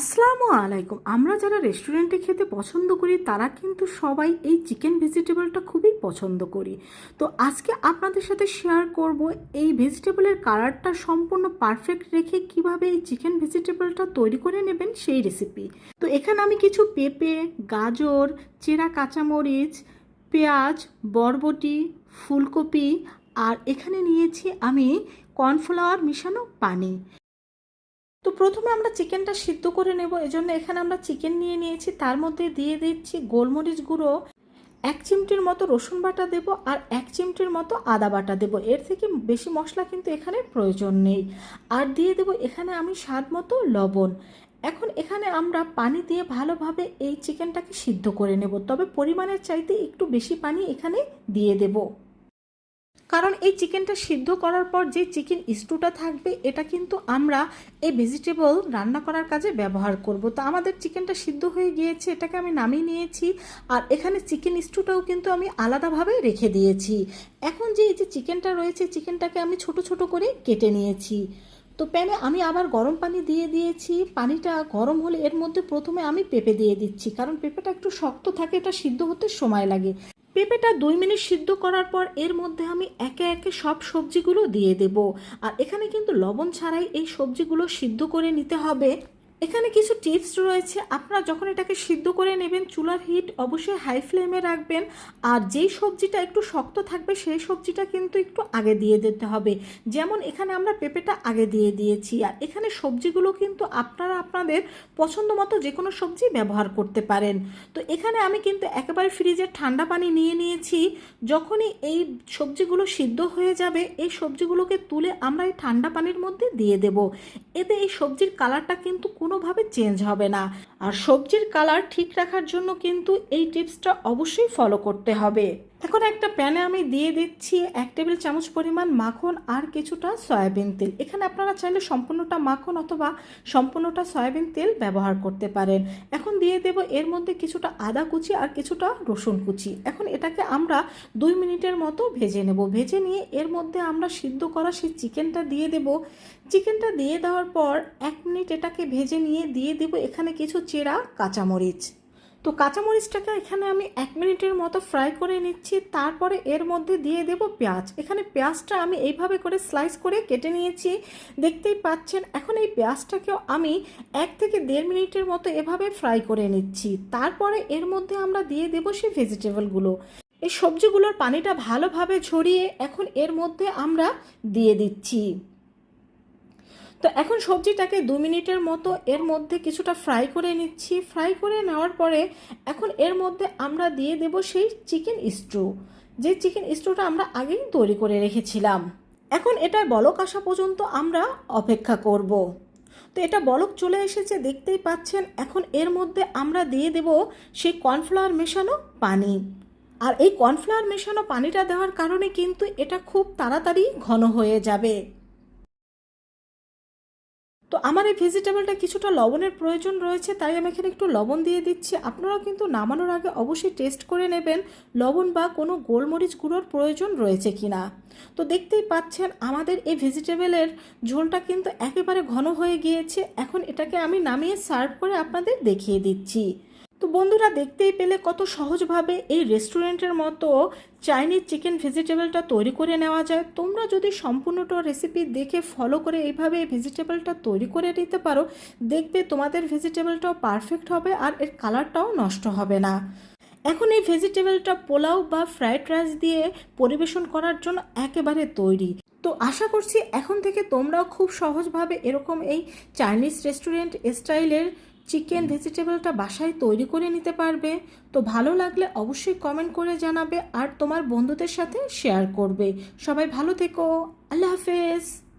আসসালামু আলাইকুম। আমরা যারা রেস্টুরেন্টে খেতে পছন্দ করি, তারা কিন্তু সবাই এই চিকেন ভেজিটেবলটা খুবই পছন্দ করি। তো আজকে আপনাদের সাথে শেয়ার করব এই ভেজিটেবলের কালারটা সম্পূর্ণ পারফেক্ট রেখে কীভাবে এই চিকেন ভেজিটেবলটা তৈরি করে নেবেন সেই রেসিপি। তো এখানে আমি কিছু পেঁপে, গাজর, চেরা কাঁচামরিচ, পেঁয়াজ, বরবটি, ফুলকপি আর এখানে নিয়েছি আমি কর্নফ্লাওয়ার মিশানো পানি। তো প্রথমে আমরা চিকেনটা সিদ্ধ করে নেব, এজন্য এখানে আমরা চিকেন নিয়ে নিয়েছি। তার মধ্যে দিয়ে দিচ্ছি গোলমরিচ গুঁড়ো, এক চিমটির মতো রসুন বাটা দেব আর এক চিমটির মতো আদা বাটা দেব। এর থেকে বেশি মশলা কিন্তু এখানে প্রয়োজন নেই। আর দিয়ে দেব এখানে আমি স্বাদ মতো লবণ। এখন এখানে আমরা পানি দিয়ে ভালোভাবে এই চিকেনটাকে সিদ্ধ করে নেব। তবে পরিমাণের চাইতে একটু বেশি পানি এখানে দিয়ে দেবো। কারণ এই চিকেনটা সিদ্ধ করার পর যে চিকেন স্টুটা থাকবে, এটা কিন্তু আমরা এই ভেজিটেবল রান্না করার কাজে ব্যবহার করব। তো আমাদের চিকেনটা সিদ্ধ হয়ে গিয়েছে, এটাকে আমি নামিয়ে নিয়েছি। আর এখানে চিকেন স্টুটাও কিন্তু আমি আলাদাভাবে রেখে দিয়েছি। এখন যে এই যে চিকেনটা রয়েছে, চিকেনটাকে আমি ছোট ছোট করে কেটে নিয়েছি। তো প্যানে আমি আবার গরম পানি দিয়ে দিয়েছি। পানিটা গরম হলে এর মধ্যে প্রথমে আমি পেঁপে দিয়ে দিচ্ছি, কারণ পেঁপেটা একটু শক্ত থাকে, এটা সিদ্ধ হতে সময় লাগে। পেঁপেটা দুই মিনিট সিদ্ধ করার পর এর মধ্যে আমি একে একে সব সবজিগুলো দিয়ে দেব। আর এখানে কিন্তু লবণ ছাড়াই এই সবজিগুলো সিদ্ধ করে নিতে হবে। এখানে কিছু টিপস রয়েছে। আপনারা যখন এটাকে সিদ্ধ করে নেবেন, চুলার হিট অবশ্যই হাই ফ্লেমে রাখবেন। আর যেই সবজিটা একটু শক্ত থাকবে, সেই সবজিটা কিন্তু একটু আগে দিয়ে দিতে হবে। যেমন এখানে আমরা পেঁপেটা আগে দিয়ে দিয়েছি। আর এখানে সবজিগুলো কিন্তু আপনারা আপনাদের পছন্দ মতো যে কোনো সবজি ব্যবহার করতে পারেন। তো এখানে আমি কিন্তু একেবারে ফ্রিজের ঠান্ডা পানি নিয়ে নিয়েছি। যখনই এই সবজিগুলো সিদ্ধ হয়ে যাবে, এই সবজিগুলোকে তুলে আমরা এই ঠান্ডা পানির মধ্যে দিয়ে দেব। এতে এই সবজির কালারটা কিন্তু কোনোভাবে চেঞ্জ হবে না। আর সবজির কালার ঠিক রাখার জন্য কিন্তু এই টিপসটা অবশ্যই ফলো করতে হবে। এখন একটা প্যানে আমি দিয়ে দিচ্ছি এক টেবিল চামচ পরিমাণ মাখন আর কিছুটা সয়াবিন তেল। এখানে আপনারা চাইলে সম্পূর্ণটা মাখন অথবা সম্পূর্ণটা সয়াবিন তেল ব্যবহার করতে পারেন। এখন দিয়ে দেব এর মধ্যে কিছুটা আদা কুচি আর কিছুটা রসুন কুচি। এখন এটাকে আমরা দুই মিনিটের মতো ভেজে নেব। ভেজে নিয়ে এর মধ্যে আমরা সিদ্ধ করা সেই চিকেনটা দিয়ে দেব। চিকেনটা দিয়ে দেওয়ার পর এক মিনিট এটাকে ভেজে নিয়ে দিয়ে দেব এখানে কিছু চেরা কাঁচামরিচ। তো কাঁচামরিচটাকে এখানে আমি এক মিনিটের মতো ফ্রাই করে নিচ্ছি, তারপরে এর মধ্যে দিয়ে দেব পেঁয়াজ। এখানে পেঁয়াজটা আমি এইভাবে করে স্লাইস করে কেটে নিয়েছি। দেখতেই পাচ্ছেন, এখন এই পেঁয়াজটাকেও আমি এক থেকে দেড় মিনিটের মতো এভাবে ফ্রাই করে নিচ্ছি। তারপরে এর মধ্যে আমরা দিয়ে দেব সেই ভেজিটেবলগুলো। এই সবজিগুলোর পানিটা ভালোভাবে ঝরিয়ে এখন এর মধ্যে আমরা দিয়ে দিচ্ছি। তো এখন সবজিটাকে দু মিনিটের মতো এর মধ্যে কিছুটা ফ্রাই করে নিচ্ছি। ফ্রাই করে নেওয়ার পরে এখন এর মধ্যে আমরা দিয়ে দেব সেই চিকেন স্টু যে চিকেন স্টুটা আমরা আগেই তৈরি করে রেখেছিলাম। এখন এটা বলক আসা পর্যন্ত আমরা অপেক্ষা করব। তো এটা বলক চলে এসেছে, দেখতেই পাচ্ছেন। এখন এর মধ্যে আমরা দিয়ে দেব সেই কর্নফ্লাওয়ার মেশানো পানি। আর এই কর্নফ্লাওয়ার মেশানো পানিটা দেওয়ার কারণে কিন্তু এটা খুব তাড়াতাড়ি ঘন হয়ে যাবে। তো আমার এই ভেজিটেবলটা কিছুটা লবণের প্রয়োজন রয়েছে, তাই আমি এখানে একটু লবণ দিয়ে দিচ্ছি। আপনারাও কিন্তু নামানোর আগে অবশ্যই টেস্ট করে নেবেন, লবণ বা কোনো গোলমরিচ গুঁড়োর প্রয়োজন রয়েছে কি না তো দেখতেই পাচ্ছেন, আমাদের এই ভেজিটেবলের ঝোলটা কিন্তু একেবারে ঘন হয়ে গিয়েছে। এখন এটাকে আমি নামিয়ে সার্ভ করে আপনাদের দেখিয়ে দিচ্ছি। তো বন্ধুরা দেখতেই পেলে কত সহজভাবে এই রেস্টুরেন্টের মতো চাইনিজ চিকেন ভেজিটেবলটা তৈরি করে নেওয়া যায়। তোমরা যদি সম্পূর্ণটা রেসিপি দেখে ফলো করে এইভাবে এই ভেজিটেবলটা তৈরি করে নিতে পারো, দেখবে তোমাদের ভেজিটেবলটাও পারফেক্ট হবে আর এর কালারটাও নষ্ট হবে না। এখন এই ভেজিটেবলটা পোলাও বা ফ্রাইড রাইস দিয়ে পরিবেশন করার জন্য একেবারে তৈরি। তো আশা করছি এখন থেকে তোমরাও খুব সহজভাবে এরকম এই চাইনিজ রেস্টুরেন্ট স্টাইলের চিকেন ভেজিটেবলটা বাসায় তৈরি করে নিতে পারবে। তো ভালো লাগলে অবশ্যই কমেন্ট করে জানাবে আর তোমার বন্ধুদের সাথে শেয়ার করবে। সবাই ভালো থেকো। আল্লাহ হাফেজ।